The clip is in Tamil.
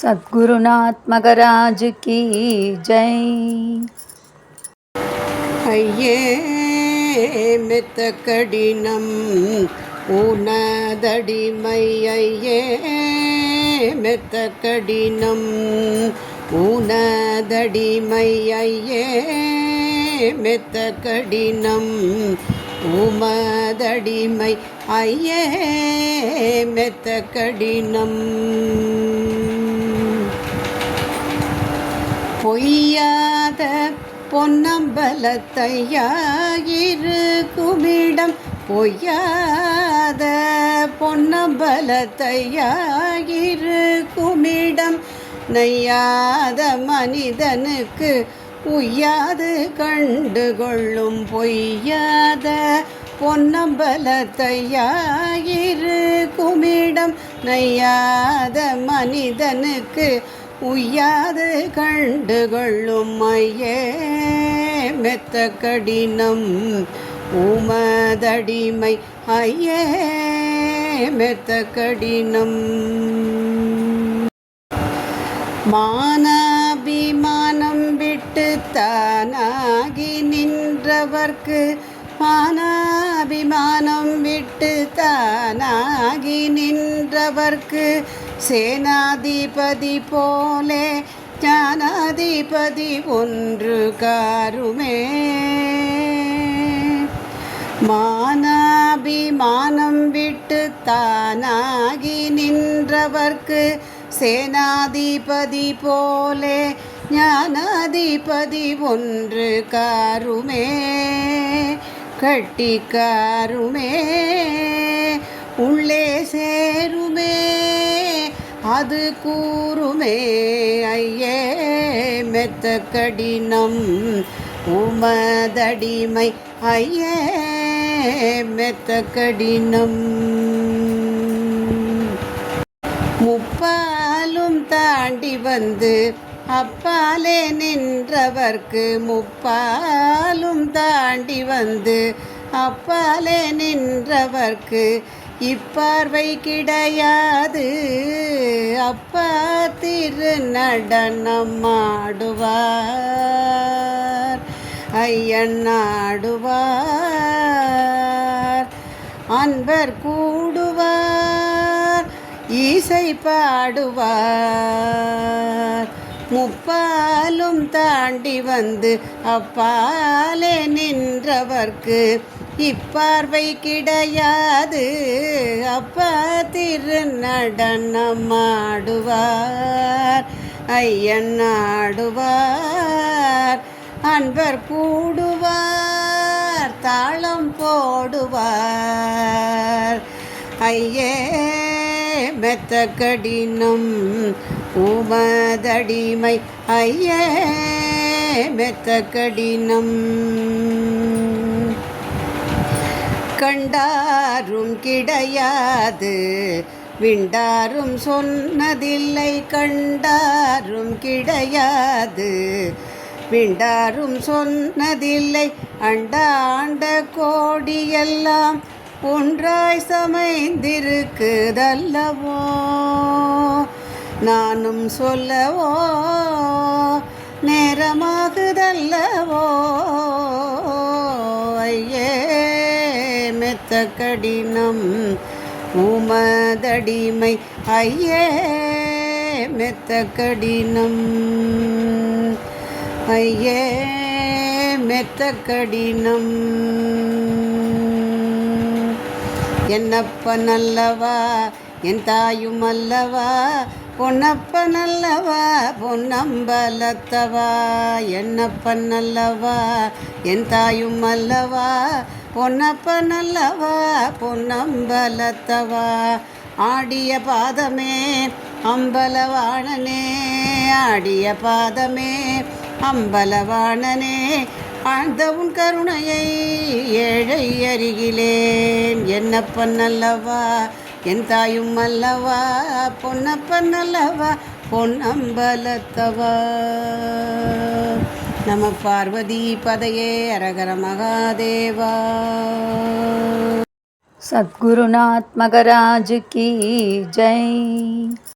சத்குருநாத் மகராஜ் கி ஜெய். ஐயே மெத்த கடினம் ஊனதடிமை ஐயே மெத்த கடினம் ஊனதடிமை ஐயே மெத்த கடினம் உமதடிமை ஐயே மெத்த கடினம். பொய்யாத பொன்னம்பலத்தையாயிரு குமிடம் பொய்யாத பொன்னம்பலத்தையாயிரு குமிடம் நையாத மனிதனுக்கு உய்யாது கண்டு கொள்ளும் பொய்யாத பொன்னம்பலத்தையாயிரு குமிடம் நையாத மனிதனுக்கு உய்யாது கண்டு கொள்ளும் ஐயே மெத்த கடினம் உமதடிமை ஐயே மெத்த கடினம். மானாபிமானம் விட்டு தானாகி நின்றவர்க்கு மானாபிமானம் விட்டு தானாகி நின்றவர்க்கு சேனாதிபதி போலே ஞானாதிபதி ஒன்று காருமே மானாபிமானம் விட்டு தானாகி நின்றவர்க்கு சேனாதிபதி போலே ஞானாதிபதி ஒன்று காருமே கட்டிக்காருமே உள்ளே சேருமே. அது கூறுமே ஐயே மெத்த கடினம். உமதடிமை ஐயே மெத்த கடினம். முப்பாலும் தாண்டி வந்து அப்பாலே நின்றவர்க்கு முப்பாலும் தாண்டி வந்து அப்பாலே நின்றவர்க்கு இப்பார்வை கிடையாது அப்பா திரு நடனம் ஆடுவார் ஐயன் ஆடுவார். அன்பர் கூடுவார். இசை பாடுவார். முப்பாலும் தாண்டி வந்து அப்பாலே நின்றவர்க்கு இப்பார்வை கிடையாது அப்பா திரு நடனம் ஆடுவார் ஐயன் ஆடுவார் அன்பர் கூடுவார் தாளம் போடுவார். ஐயே மெத்த கடினம் உமதடிமை. ஐயே மெத்த கடினம் கண்டாரும் கிடையாது. விண்டாரும் சொன்னதில்லை கண்டாரும் கிடையாது. விண்டாரும் சொன்னதில்லை அண்டாண்ட கோடியெல்லாம் ஒன்றாய் சமைந்திருக்குதல்லவோ? நானும் சொல்லவோ நேரமாகுதல்லவோ? ஐயே மெத்த கடினம். உமதடிமை ஐயே மெத்த கடினம். ஐயே மெத்த கடினம். என்னப்ப நல்லவா என் தாயும் அல்லவா பொன்னப்ப நல்லவா பொன்னம்பலத்தவா என்னப்ப நல்லவா என் தாயும் அல்லவா பொன்னப்ப நல்லவா பொன்னம்பலத்தவா. ஆடிய பாதமே அம்பலவாணனே ஆடிய பாதமே அம்பலவாணனே ஆழ்ந்த உன் கருணையை ஏழை அருகிலேன். என்னப்ப நல்லவா என் தாயும் அல்லவா பொன்னப்பன் அல்லவா பொன்னம்பலத்தவா? நம பார்வதி பதையே அரகர மகாதேவா. சத்குருநாத் மகராஜ் கி ஜெய்.